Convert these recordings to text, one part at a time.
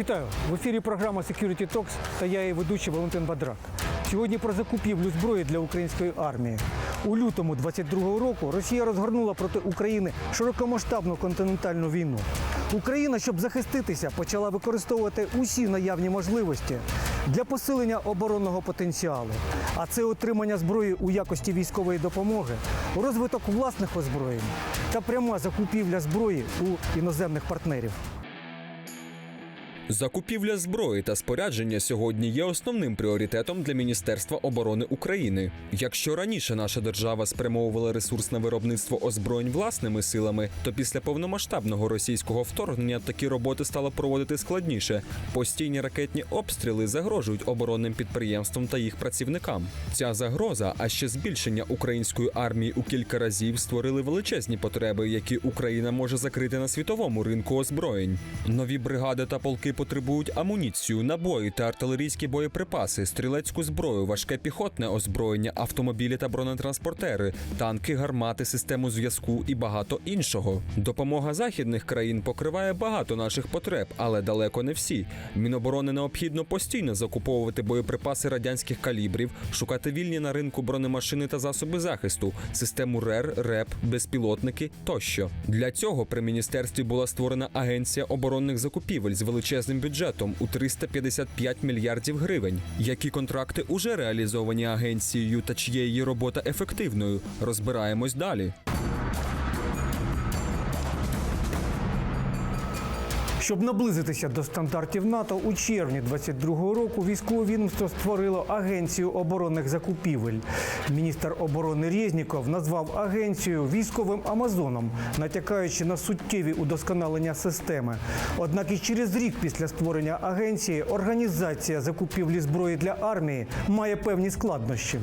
Вітаю в ефірі. Програма Security Talks та я її ведучий Валентин Бадрак. Сьогодні про закупівлю зброї для української армії. У лютому 22-го року Росія розгорнула проти України широкомасштабну континентальну війну. Україна, щоб захиститися, почала використовувати усі наявні можливості для посилення оборонного потенціалу. А це отримання зброї у якості військової допомоги, розвиток власних озброєнь та пряма закупівля зброї у іноземних партнерів. Закупівля зброї та спорядження сьогодні є основним пріоритетом для Міністерства оборони України. Якщо раніше наша держава спрямовувала ресурс на виробництво озброєнь власними силами, то після повномасштабного російського вторгнення такі роботи стало проводити складніше. Постійні ракетні обстріли загрожують оборонним підприємствам та їх працівникам. Ця загроза, а ще збільшення української армії у кілька разів створили величезні потреби, які Україна може закрити на світовому ринку озброєнь. Нові бригади та полки потребують амуніцію, набої та артилерійські боєприпаси, стрілецьку зброю, важке піхотне озброєння, автомобілі та бронетранспортери, танки, гармати, систему зв'язку і багато іншого. Допомога західних країн покриває багато наших потреб, але далеко не всі. Міноборони необхідно постійно закуповувати боєприпаси радянських калібрів, шукати вільні на ринку бронемашини та засоби захисту, систему РЕР, РЕП, безпілотники тощо. Для цього при міністерстві була створена агенція оборонних закупівель з величезним бюджетом у 355 мільярдів гривень. Які контракти уже реалізовані агенцією та чиє її робота ефективною? Розбираємось далі. Щоб наблизитися до стандартів НАТО, у червні 22-го року військове відомство створило агенцію оборонних закупівель. Міністр оборони Резніков назвав агенцію військовим Амазоном, натякаючи на суттєві удосконалення системи. Однак і через рік після створення агенції організація закупівлі зброї для армії має певні складнощі.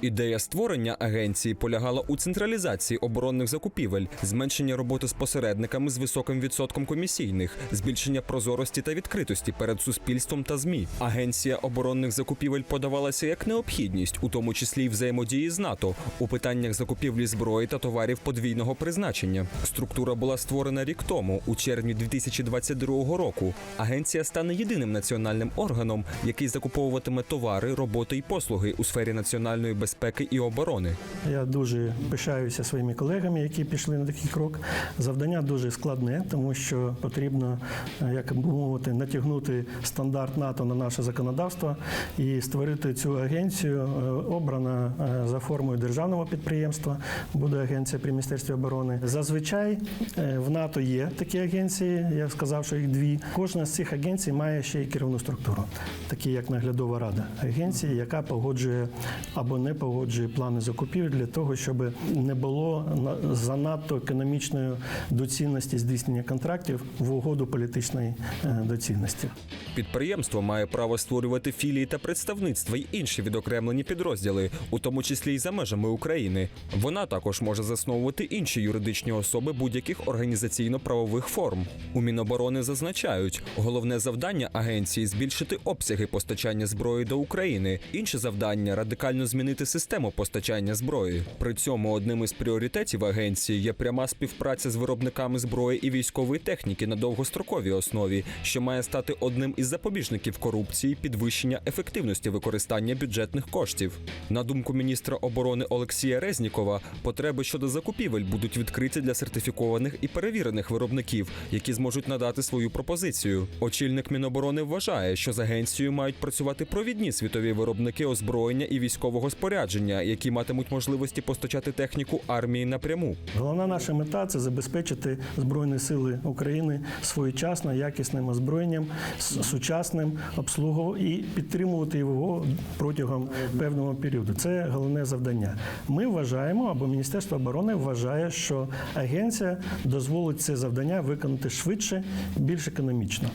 Ідея створення агенції полягала у централізації оборонних закупівель, зменшення роботи з посередниками з високим відсотком комісійних, збільшення прозорості та відкритості перед суспільством та змі. Агенція оборонних закупівель подавалася як необхідність, у тому числі й взаємодії з НАТО у питаннях закупівлі зброї та товарів подвійного призначення. Структура була створена рік тому, у червні 2022 року. Агенція стане єдиним національним органом, який закуповуватиме товари, роботи і послуги у сфері національної безпеки і оборони. Я дуже пишаюся своїми колегами, які пішли на такий крок. Завдання дуже складне, тому що потрібно, е, як мовити, натягнути стандарт НАТО на наше законодавство і створити цю агенцію. Е, Обрана е, за формою державного підприємства, буде агенція при міністерстві оборони. Зазвичай в НАТО є такі агенції. Я сказав, що їх дві. Кожна з цих агенцій має ще й керівну структуру, такі як наглядова рада агенції, яка погоджує або не погоджує плани закупівель для того, щоб не було на- занадто економічної доцільності здійснення контрактів в угоду політичної е, доцільності. Підприємство має право створювати філії та представництва й інші відокремлені підрозділи, у тому числі й за межами України. Вона також може засновувати інші юридичні особи будь-яких організаційно-правових форм. У Міноборони зазначають, головне завдання агенції збільшити обсяги постачання зброї до України. Інше завдання радикально змінити систему постачання зброї. При цьому одним із пріоритетів агенції є пряма співпраця з виробниками зброї і військової техніки на довгостроковій основі, що має стати одним із запобіжників корупції, підвищення ефективності використання бюджетних коштів. На думку міністра оборони Олексія Резнікова, потреби щодо закупівель будуть відкриті для сертифікованих і перевірених виробників, які зможуть надати свою пропозицію. Очільник Міноборони вважає, що з агенцією мають працювати провідні світові виробники озброєння і військового спорядження, які матимуть можливості постачати техніку армії напряму. Головна наша мета це забезпечити Збройні сили України своєчасно, якісним озброєнням, сучасним обслуговуванням і підтримувати його протягом певного періоду. Це головне завдання. Ми вважаємо, або Міністерство оборони вважає, що агенція дозволить це завдання виконати швидше, більш економічно.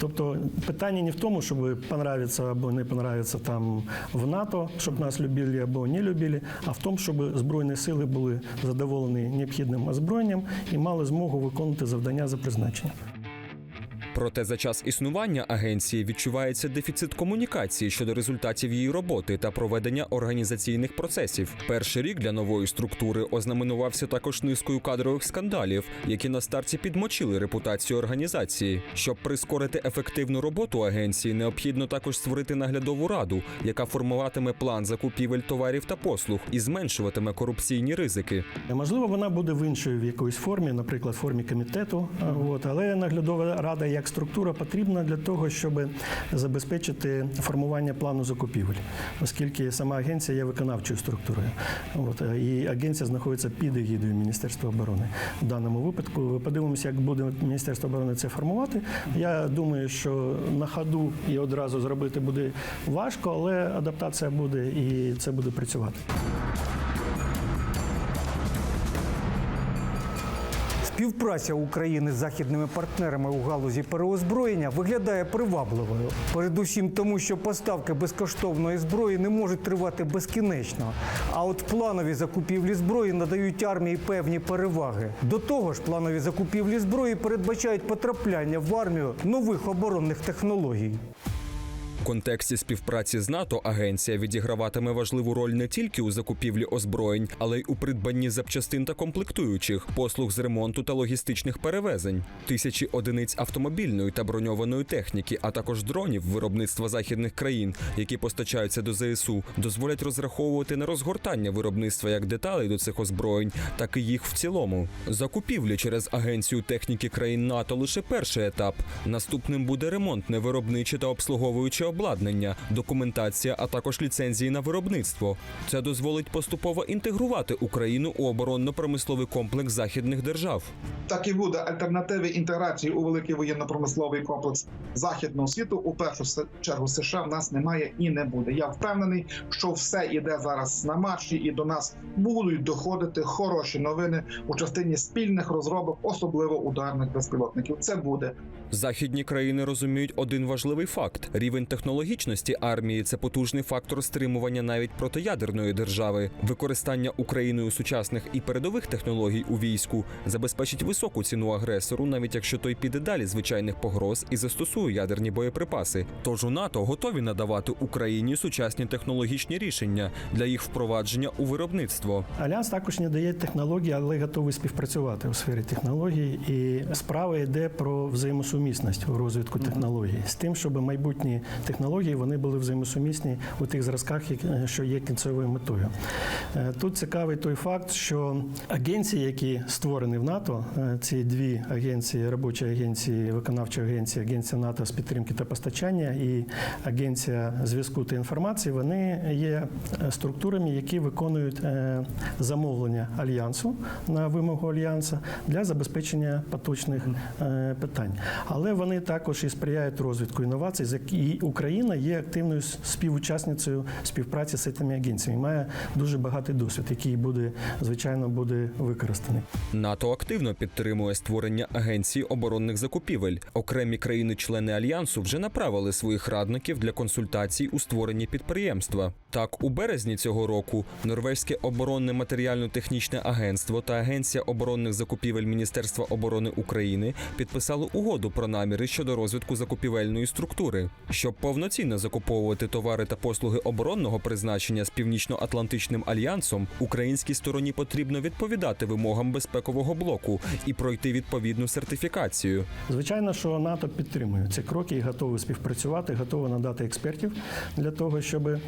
Тобто питання не в тому, щоб понравиться або не понравиться там в НАТО, щоб нас любили або не любили, а в тому, щоб збройні сили були задоволені необхідним озброєнням і мали змогу виконувати завдання за призначенням. Проте за час існування агенції відчувається дефіцит комунікації щодо результатів її роботи та проведення організаційних процесів. Перший рік для нової структури ознаменувався також низкою кадрових скандалів, які на старті підмочили репутацію організації. Щоб прискорити ефективну роботу агенції, необхідно також створити наглядову раду, яка формуватиме план закупівель товарів та послуг і зменшуватиме корупційні ризики. Можливо, вона буде в іншої в якоїсь формі, наприклад, формі комітету. От, але наглядова рада як структура потрібна для того, щоб забезпечити формування плану закупівель, оскільки сама агенція є виконавчою структурою. От, е, і агенція знаходиться під егідою Міністерства оборони. В даному випадку подивимося, як буде Міністерство оборони це формувати. Я думаю, що на ходу і одразу зробити буде важко, але адаптація буде і це буде працювати. Співпраця України з західними партнерами у галузі переозброєння виглядає привабливою. Передусім тому, що поставки безкоштовної зброї не можуть тривати безкінечно. А от планові закупівлі зброї надають армії певні переваги. До того ж, планові закупівлі зброї передбачають потрапляння в армію нових оборонних технологій. Контексті співпраці з НАТО агенція відіграватиме важливу роль не тільки у закупівлі озброєнь, але й у придбанні запчастин та комплектуючих, послуг з ремонту та логістичних перевезень, тисячі одиниць автомобільної та броньованої техніки, а також дронів виробництва західних країн, які постачаються до ЗСУ, дозволять розраховувати на розгортання виробництва як деталей до цих озброєнь, так і їх в цілому. Закупівлі через агенцію техніки країн НАТО лише перший етап. Наступним буде ремонтне виробниче та обслуговуюче обладнання, документація, а також ліцензії на виробництво. Це дозволить поступово інтегрувати Україну у оборонно-промисловий комплекс західних держав. так і буде альтернативи інтеграції у великий воєнно-промисловий комплекс західного світу. У першу чергу США в нас немає і не буде. Я впевнений, що все іде зараз на марші, і до нас будуть доходити хороші новини у частині спільних розробок, особливо ударних безпілотників. Це буде. Західні країни розуміють один важливий факт: рівень технологічності армії це потужний фактор стримування навіть протиядерної держави. Використання Україною сучасних і передових технологій у війську забезпечить високу ціну агресору, навіть якщо той піде далі звичайних погроз і застосує ядерні боєприпаси. Тож у НАТО готові надавати Україні сучасні технологічні рішення для їх впровадження у виробництво. Альянс також не дає технології, але готовий співпрацювати у сфері технологій. І справа йде про взаємосумісність у розвитку технологій з тим, щоб майбутні технології вони були взаємосумісні у тих зразках, що є кінцевою метою. Е, Тут цікавий той факт, що агенції, які створені в НАТО, е, ці дві агенції, робочі агенції, виконавча агенція, агенція НАТО з підтримки та постачання і агенція зв'язку та інформації, вони є е, структурами, які виконують е, замовлення альянсу на вимогу альянсу для забезпечення поточних е, питань. Але вони також і сприяють розвитку інновацій. І Україна є активною співучасницею співпраці з цими агенціями. Має дуже багатий досвід, який буде звичайно буде використаний. НАТО активно підтримує створення агенції оборонних закупівель. Окремі країни-члени альянсу вже направили своїх радників для консультацій у створенні підприємства. Так, у березні цього року Норвезьке оборонне матеріально-технічне агентство та Агенція оборонних закупівель Міністерства оборони України підписали угоду про наміри щодо розвитку закупівельної структури, щоб повноцінно закуповувати товари та послуги оборонного призначення з Північно-Атлантичним альянсом. Українській стороні потрібно відповідати вимогам безпекового блоку і пройти відповідну сертифікацію. Звичайно, що НАТО підтримує ці кроки і готові співпрацювати, готові надати експертів для того, щоб е,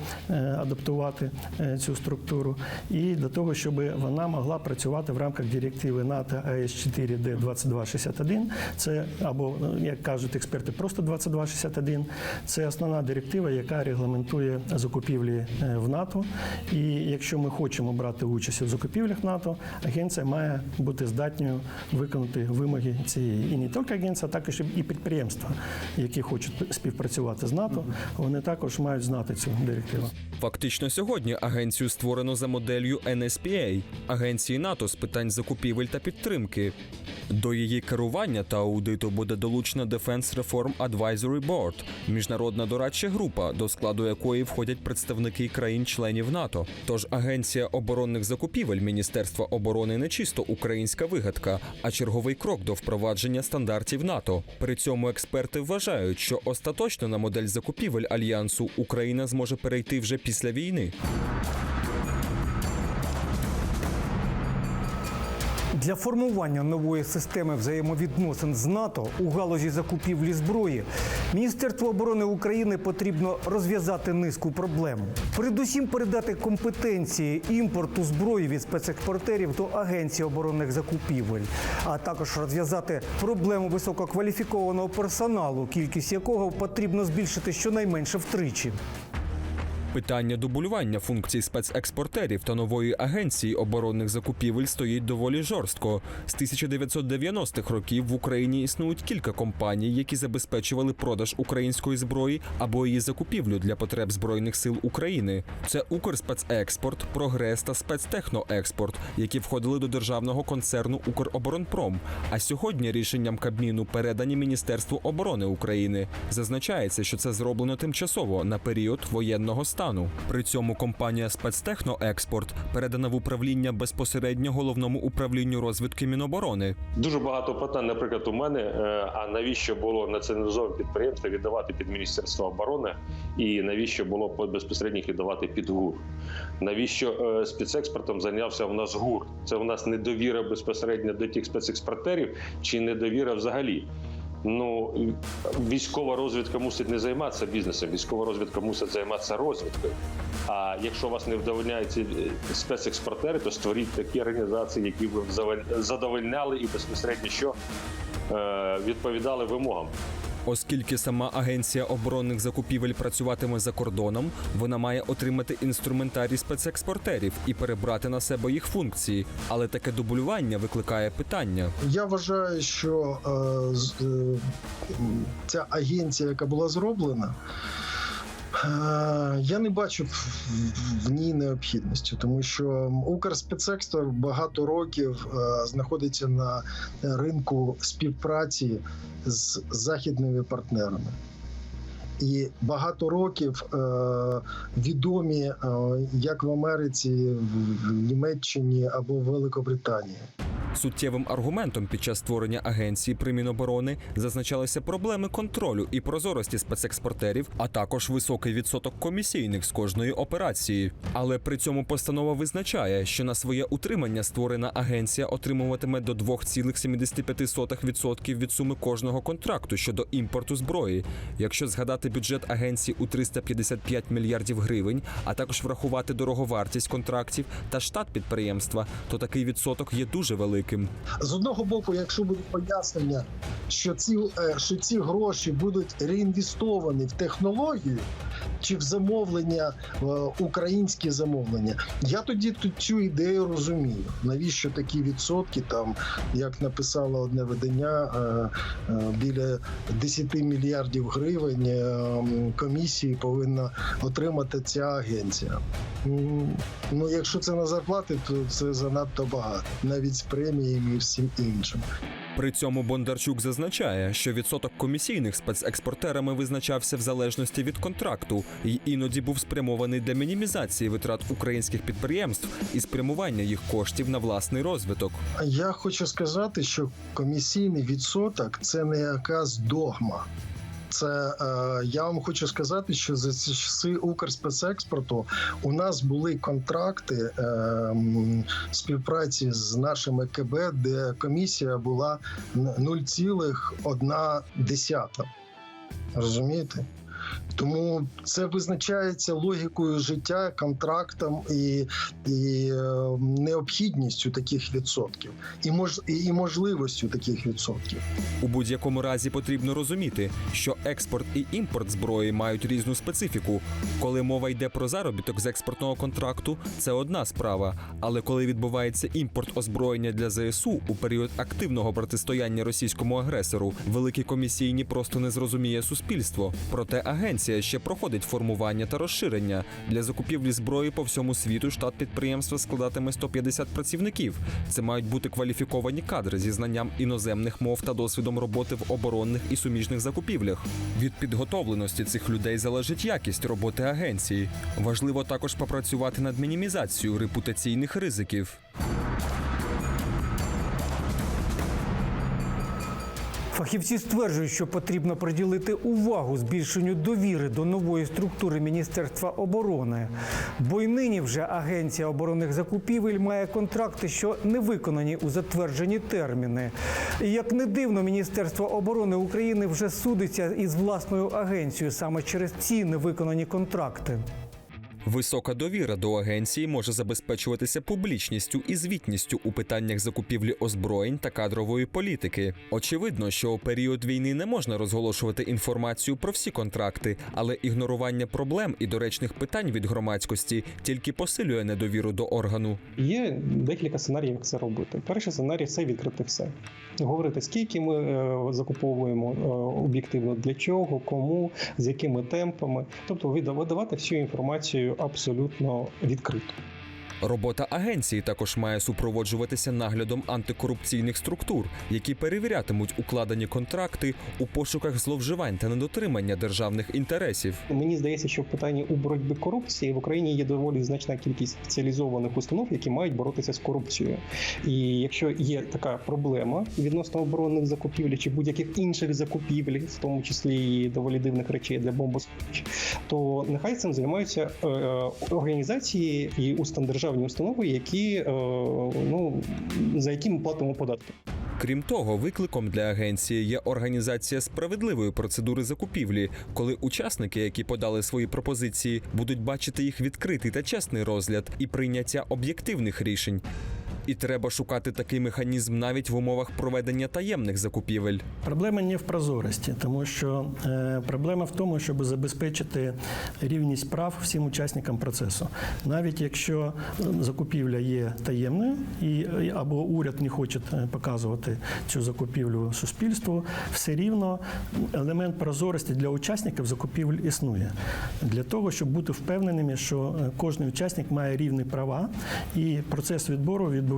адаптувати е, цю структуру, і для того, щоб вона могла працювати в рамках директиви НАТО АС 4 д 2261 Це або як кажуть експерти, просто 2261 Це основна директива, яка регламентує закупівлі е, в НАТО. І якщо ми хочемо брати участь у закупівлях НАТО, агенція має бути здатною виконати вимоги цієї і не тільки агенція, а також і підприємства, які хочуть співпрацювати з НАТО. Вони також мають знати цю директиву. Фактично сьогодні агенцію створено за моделлю NSPA – агенції НАТО з питань закупівель та підтримки. До її керування та аудиту буде долучена Defense Reform Advisory Board – міжнародна дорадча група, до складу якої входять представники країн-членів НАТО. Тож агенція оборонних закупівель Міністерства оборони не чисто українська вигадка, а черговий крок до впровадження стандартів НАТО. При цьому експерти вважають, що остаточно на модель закупівель альянсу Україна зможе перейти вже після війни. Для формування нової системи взаємовідносин з НАТО у галузі закупівлі зброї Міністерству оборони України потрібно розв'язати низку проблем. Передусім передати компетенції імпорту зброї від спецекспортерів до Агенції оборонних закупівель, а також розв'язати проблему висококваліфікованого персоналу, кількість якого потрібно збільшити щонайменше втричі. Питання дублювання функцій спецекспортерів та нової агенції оборонних закупівель стоїть доволі жорстко. З 1990-х років в Україні існують кілька компаній, які забезпечували продаж української зброї або її закупівлю для потреб збройних сил України. Це Укрспецекспорт, Прогрес та Спецтехноекспорт, які входили до державного концерну Укроборонпром. А сьогодні рішенням Кабміну передані Міністерству оборони України. Зазначається, що це зроблено тимчасово на період воєнного стану. При цьому компанія Спецтехноекспорт передана в управління безпосередньо головному управлінню розвідки Міноборони. Дуже багато питань, наприклад, у мене. е, А навіщо було націоналізоване підприємство віддавати під Міністерство оборони, і навіщо було по- безпосередньо віддавати під ГУР? Навіщо е, спецекспортом зайнявся у нас ГУР? Це у нас недовіра безпосередньо до тих спецекспортерів чи недовіра взагалі? Ну військова розвідка мусить не займатися бізнесом, військова розвідка мусить займатися розвідкою. А якщо вас не вдовольняють е, спецекспортери, то створіть такі організації, які б задовольняли і безпосередньо що е, відповідали вимогам. Оскільки сама агенція оборонних закупівель працюватиме за кордоном, вона має отримати інструментарій спецекспортерів і перебрати на себе їх функції. Але таке дублювання викликає питання. Я вважаю, що е, е, ця агенція, яка була зроблена, я не бачу в, ній необхідності, тому що Укрспецекстор багато років е, знаходиться на ринку співпраці з західними партнерами. І багато років е, відомі е, як в Америці, в Німеччині або в Великобританії. Суттєвим аргументом під час створення агенції при Міноборони зазначалися проблеми контролю і прозорості спецекспортерів, а також високий відсоток комісійних з кожної операції. Але при цьому постанова визначає, що на своє утримання створена агенція отримуватиме до 2,75% від суми кожного контракту щодо імпорту зброї. Якщо згадати бюджет агенції у 355 мільярдів гривень, а також врахувати дороговартість контрактів та штат підприємства, то такий відсоток є дуже великим. З одного боку, якщо буде пояснення, що ці, е, що ці гроші будуть реінвестовані в технологію чи в замовлення, е, українські замовлення, я тоді цю ідею розумію. Навіщо такі відсотки, там, як написало одне видання, е, е, біля 10 мільярдів гривень комісії повинна отримати ця агенція. Ну, якщо це на зарплати, то це занадто багато, навіть з преміями і всім іншим. При цьому Бондарчук зазначає, що відсоток комісійних спецекспортерами визначався в залежності від контракту і іноді був спрямований для мінімізації витрат українських підприємств і спрямування їх коштів на власний розвиток. Я хочу сказати, що комісійний відсоток це не якась догма. Це е, я вам хочу сказати, що за ці часи Укрспецекспорту у нас були контракти е, співпраці з нашими КБ, де комісія була 0,1. Розумієте? Тому це визначається логікою життя, контрактом і, і е, необхідністю таких відсотків, і мож і, можливістю таких відсотків. У будь-якому разі потрібно розуміти, що експорт і імпорт зброї мають різну специфіку. Коли мова йде про заробіток з експортного контракту, це одна справа. Але коли відбувається імпорт озброєння для ЗСУ у період активного протистояння російському агресору, великі комісійні просто не зрозуміє суспільство. Проте агенція ще проходить формування та розширення. Для закупівлі зброї по всьому світу штат підприємства складатиме 150 працівників. Це мають бути кваліфіковані кадри зі знанням іноземних мов та досвідом роботи в оборонних і суміжних закупівлях. Від підготовленості цих людей залежить якість роботи агенції. Важливо також попрацювати над мінімізацією репутаційних ризиків. Фахівці стверджують, що потрібно приділити увагу збільшенню довіри до нової структури Міністерства оборони. Бо й нині вже Агенція оборонних закупівель має контракти, що не виконані у затверджені терміни. І як не дивно, Міністерство оборони України вже судиться із власною агенцією саме через ці невиконані контракти. Висока довіра до агенції може забезпечуватися публічністю і звітністю у питаннях закупівлі озброєнь та кадрової політики. Очевидно, що у період війни не можна розголошувати інформацію про всі контракти, але ігнорування проблем і доречних питань від громадськості тільки посилює недовіру до органу. Є декілька сценаріїв, як це робити. Перший сценарій це відкрити все. Говорити, скільки ми е, закуповуємо е, об'єктивно, для чого, кому, з якими темпами. Тобто вида- видавати всю інформацію абсолютно відкрито. Робота агенції також має супроводжуватися наглядом антикорупційних структур, які перевірятимуть укладені контракти у пошуках зловживань та недотримання державних інтересів. Мені здається, що в питанні у боротьбі корупції в Україні є доволі значна кількість спеціалізованих установ, які мають боротися з корупцією. І якщо є така проблема відносно оборонних закупівель чи будь-яких інших закупівель, в тому числі і доволі дивних речей для бомбосховищ, то нехай цим займаються е, організації і устан державні установи, які е, ну за які ми платимо податки. Крім того, викликом для агенції є організація справедливої процедури закупівлі, коли учасники, які подали свої пропозиції, будуть бачити їх відкритий та чесний розгляд і прийняття об'єктивних рішень. І треба шукати такий механізм навіть в умовах проведення таємних закупівель. Проблема не в прозорості, тому що е, проблема в тому, щоб забезпечити рівність прав всім учасникам процесу. Навіть якщо закупівля є таємною, і або уряд не хоче е, показувати цю закупівлю суспільству, все рівно елемент прозорості для учасників закупівель існує для того, щоб бути впевненими, що е, кожен учасник має рівні права, і процес відбору відбувається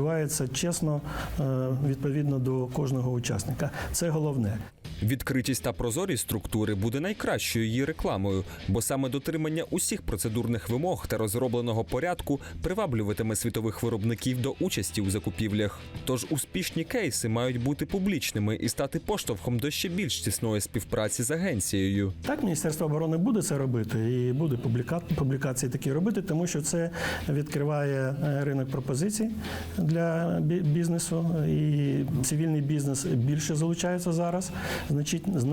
чесно е, відповідно до кожного учасника. Це головне. Відкритість та прозорість структури буде найкращою її рекламою, бо саме дотримання усіх процедурних вимог та розробленого порядку приваблюватиме світових виробників до участі у закупівлях. Тож успішні кейси мають бути публічними і стати поштовхом до ще більш тісної співпраці з агенцією. Так, Міністерство оборони буде це робити і буде публіка... публікації такі робити, тому що це відкриває е, ринок пропозицій для бі- бізнесу, і цивільний бізнес більше залучається зараз,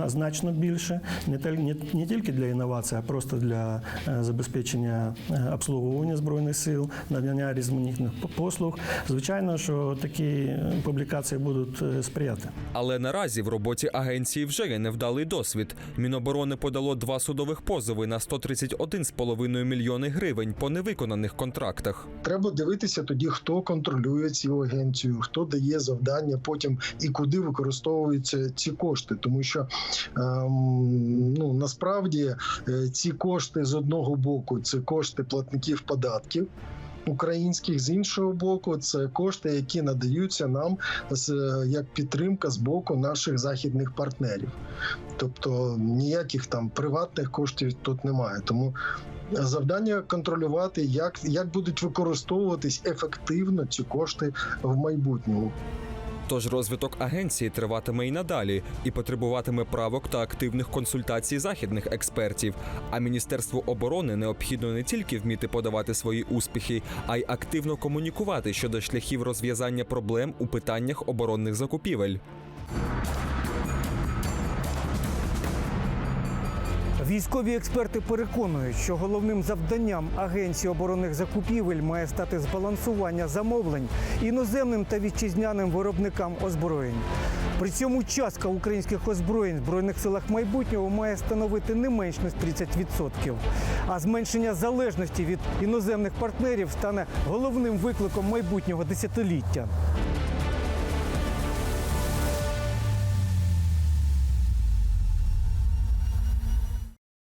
значно більше, не, тільки для інновацій, а просто для е, забезпечення е, обслуговування збройних сил, надання різноманітних послуг. Звичайно, що такі е, публікації будуть сприяти. Але наразі в роботі агенції вже є невдалий досвід. Міноборони подало два судових позови на 131,5 мільйони гривень по невиконаних контрактах. Треба дивитися тоді, хто контролює цю агенцію, хто дає завдання потім і куди використовуються ці кошти. Тому що ем, ну насправді е, ці кошти з одного боку це кошти платників податків. Українських з іншого боку, це кошти, які надаються нам з як підтримка з боку наших західних партнерів. Тобто ніяких там приватних коштів тут немає. Тому завдання контролювати, як, як будуть використовуватись ефективно ці кошти в майбутньому. Тож розвиток агенції триватиме і надалі і потребуватиме правок та активних консультацій західних експертів. А міністерству оборони необхідно не тільки вміти подавати свої успіхи, а й активно комунікувати щодо шляхів розв'язання проблем у питаннях оборонних закупівель. Військові експерти переконують, що головним завданням Агенції оборонних закупівель має стати збалансування замовлень іноземним та вітчизняним виробникам озброєнь. При цьому частка українських озброєнь в збройних силах майбутнього має становити не менш ніж 30%. А зменшення залежності від іноземних партнерів стане головним викликом майбутнього десятиліття.